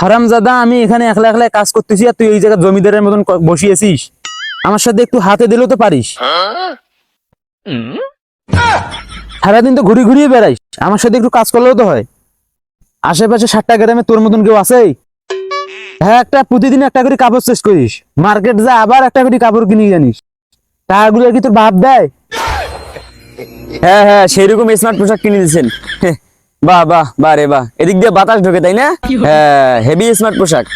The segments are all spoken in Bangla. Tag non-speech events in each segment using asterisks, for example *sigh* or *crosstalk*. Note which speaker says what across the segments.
Speaker 1: হারামজাদা, আমি এখানে একলা একলা কাজ করতেছি আর তুই এই জায়গায় জমিদারের মতন বসিয়েছিস। আমার সাথে একটু হাতে দিলেও তো পারিস। সারাদিন তো ঘুরি ঘুরিয়ে বেড়াইস। আমার সাথে একটু কাজ করলেও তো হয়। আশেপাশে ষাটটা গ্রামে তোর মতন কেউ আছে হ্যাঁ একটা প্রতিদিন একটা করে কাপড় শেষ করিস। মার্কেট যা আবার একটা করে কাপড় কিনে জানিস। টাকাগুলো কি তোর বাপ দেয়?
Speaker 2: হ্যাঁ হ্যাঁ সেরকম স্মার্ট পোশাক কিনে দিয়েছেন। বাহ বাহ বাহ রে বাহ। এদিক দিয়ে বাতাস ঢোকে তাই না? হ্যাঁ হেভি স্মার্ট পোশাক।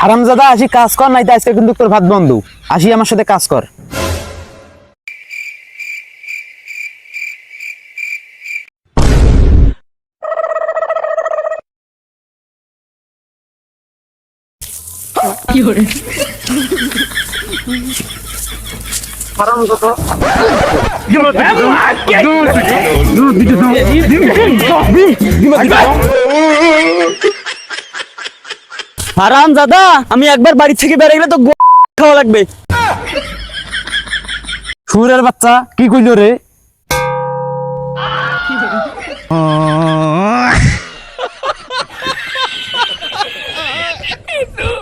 Speaker 1: হারামজাদা আসি কাজ কর নাই তো আজকে কিন্তু তোর ভাত বন্ধু। আসি আমার সাথে কাজ কর।
Speaker 2: হারাম দাদা আমি একবার বাড়ি থেকে বেড়ে গেলে তো গো- খাওয়া লাগবে।
Speaker 1: সুরের বাচ্চা কি কইল রে? *laughs*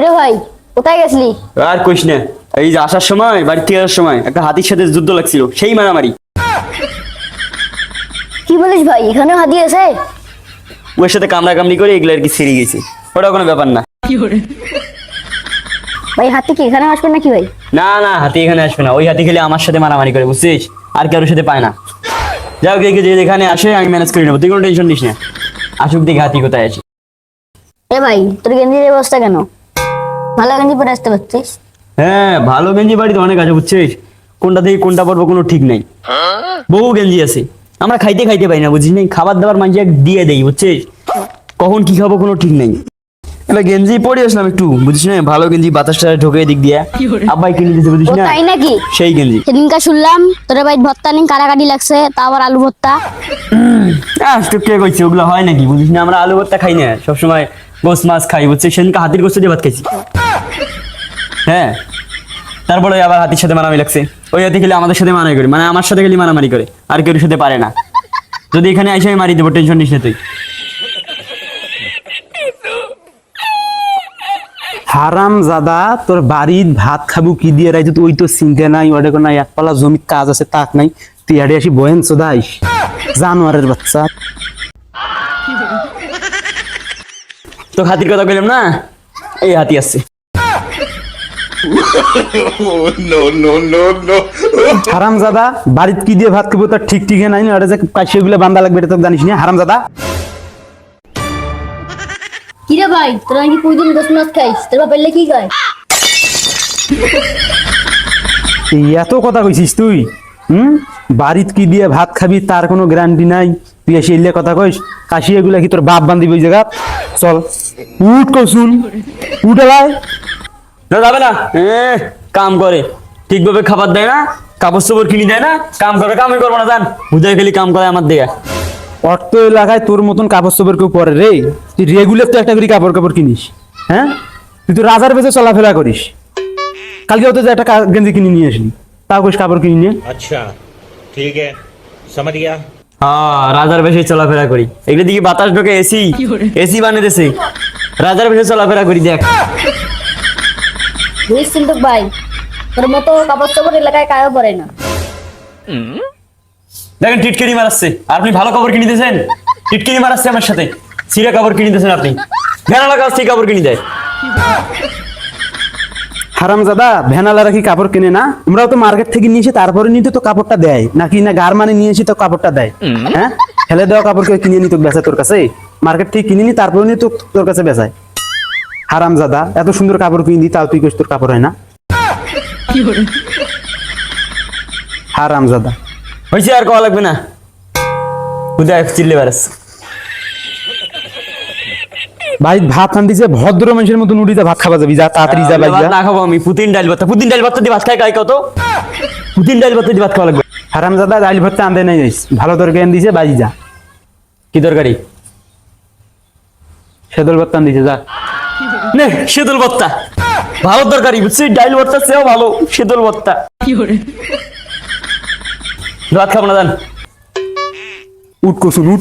Speaker 3: কিরে ভাই কোথায় গেছিলি?
Speaker 2: আর কইস না এই যে আসার সময় বাড়ি থেকে আসার সময় একটা হাতির সাথে যুদ্ধ লাগছিল সেই মারামারি।
Speaker 3: কি বলিস ভাই এখানে হাতি আছে?
Speaker 2: ওর সাথে কামড়া কামড়ি করে এগুলো আর কি ছিঁড়ে গেছে। ওটা কোনো ব্যাপার না।
Speaker 3: ভাই হাতি কি এখানে আসবে নাকি ভাই?
Speaker 2: না না হাতি এখানে আসবে না। ওই হাতি খেলে আমার সাথে মারামারি করে বুঝছিস? আর কারোর সাথে পায় না। যাও দেখে যে এখানে আসে আমি ম্যানেজ করে নেব। তুই কোনো টেনশন নিস না। আসুক দেখে হাতি কোথায় আছে।
Speaker 3: এ ভাই তোর গেঞ্জির অবস্থা কেন? ভালো গেঞ্জি পরে আসতে পারছিস?
Speaker 2: হ্যাঁ ভালো গেঞ্জি বাড়িতে অনেক আছে বুঝছিস? কোনটা থেকে কোনটা পরবো কোনো ঠিক নাই। বহু গেঞ্জি আছে। আমরা খাইতে খাইতে পাই না বুঝিস নাই? খাবার দাবার মানুষ দিয়ে দেই বুঝছিস? কখন কি খাব কোনো ঠিক নাই। এটা গেঞ্জি পরে আসলাম একটু বুঝিস না ভালো গেঞ্জি বাতাসটা ঢোকে দিক দিয়ে। আব্বাই কিনে দিতে বুঝিস না?
Speaker 3: তাই নাকি?
Speaker 2: সেই গেঞ্জি।
Speaker 3: সেদিনকা শুনলাম তোর ভাই ভর্তা নিন কাটাকাটি লাগছে তা আবার আলু ভর্তা
Speaker 2: আহ তো কে কইছে ওগুলো হয় নাকি বুঝিস না? আমরা আলু ভর্তা খাই না সবসময় গোস মাছ খাই, বুঝছিস? সেদিনকে হাতির গোস্ত দিয়ে ভাত খাইছি। হ্যাঁ? তারপরে আবার হাতির সাথে মারামারি লাগছে। ওই হাতি খেলে আমাদের সাথে মারামারি করে। মানে আমার সাথে খেলে মারামারি করে। আর কেউ সাথে পারে না। যদি এখানে এসে আমি মারি দেবো, টেনশন নিস না তুই।
Speaker 1: হারাম জাদা তোর বাড়ির ভাত খাব কি দিয়ে? রাইতে তুই তো চিন্তা নাই ওটা কোনো এক পালা জমির কাজ আছে, তাক নাই। তুই আড়ে আসি বয়েন চোদাইস। জানোয়ারের বাচ্চা।
Speaker 2: তো হাতির কথা কইলাম না? এই হাতি আসছে।
Speaker 1: হারাম জাদা বাড়িতে কি দিয়ে ভাত খাব? তার ঠিক ঠিক নাই না? যে কাশিগুলো বান্ধা লাগবে এটা তো জানিস না। হারাম জাদা
Speaker 3: কিরে ভাই তোর নাকি প্রতিদিন গোস মাছ খাইস? তোর বাপের কি
Speaker 1: এই এত কথা কইছিস তুই হুম? বাড়িত কি দিয়ে ভাত খাবি তার কোনো গ্যারান্টি নাই? তুই এসে এলে কথা কইস কাশি এগুলা কি তোর বাপ বান্ধিবি ওই জায়গা চল। উঠ কসুন উঠ এলাই
Speaker 2: না যাবে না এ, কাম করে ঠিকভাবে খাবার দেয় না কাপড় চোপড় কিনে দেয় না কাম করে কামই করবো না জান বুঝাই খালি কাম করে আমার দিকে
Speaker 1: অর্থ এলাকায় তোর মতন কাপড় চোপড় কেউ পরে রে তুই রেগুলার তো একটা করে কাপড় কাপড় কিনিস হ্যাঁ তুই তো রাজার বেঁচে চলাফেরা করিস কালকে হতে যে একটা কা- গেঞ্জি কিনে নিয়ে আসলি তাও কইস কাপড় কিনে নিয়ে
Speaker 4: अच्छा ठीक है समझ गया
Speaker 2: হ্যাঁ রাজার বেশি চলাফেরা করি এগুলো দিকে বাতাস ঢোকে এসি এসি বানিয়ে দেছে রাজার বেশি চলাফেরা করি দেখ।
Speaker 3: কিন্তু ভাই তোর মতো কাপড় চাপড় এলাকায় কায়ও পড়ে না।
Speaker 2: দেখেন মারাচ্ছে। আর আপনি ভালো কাপড় কিনে দিয়েছেন? টিটকারি মারাচ্ছে আমার সাথে। সিরা কাপড় কিনে দিয়েছেন আপনি। ভেড়ালা কাছ থেকে কাপড় কিনে দেয়?
Speaker 1: হারাম দাদা ভ্যানালারা কি কাপড় কেনে না? আমরাও তো মার্কেট থেকে নিয়েছি তারপরে নিতে তো কাপড়টা দেয়। নাকি না গার মানে নিয়েছি তো কাপড়টা দেয়? হ্যাঁ? ফেলে দেওয়া কাপড় কেউ কিনে নিত বেচা তোর কাছে? মার্কেট থেকে কিনে নি তারপরে নিয়ে তো তোর কাছে বেচায়। হারাম দাদা এত সুন্দর কাপড় কিনে দিই তাও তুই তোর কাপড় হয় না। হারাম দাদা
Speaker 2: হয়েছে আর কওয়া লাগবে না। বুঝায় চিল্লে বেড়াচ্ছে।
Speaker 1: ভাই ভাত আনতি যে ভদ্র মানুষের মতন উড়িতে ভাত খাবা যাবি যা তাড়াতাড়ি যা ভাই যা।
Speaker 2: না খাব আমি পুতিন ডাল ভাত পুতিন ডাল ভাত দিয়ে ভাত খাই খাই কত? পুতিন ডাল ভাত দিয়ে ভাত খাওয়া লাগবে।
Speaker 1: হারামজাদা ডাইল ভর্তা আনতে নাই ভালো তরকারি আন দিছে বাজি যা।
Speaker 2: কি দরকারি
Speaker 1: সেদল বত্তা দিছে যা।
Speaker 2: নে সেদল ভত্তা ভালো দরকারি বুঝছি ডাইল ভত্তা সেও ভালো শীতল ভত্তা ভাত খাব না জান
Speaker 1: উঠ কসুন উঠ।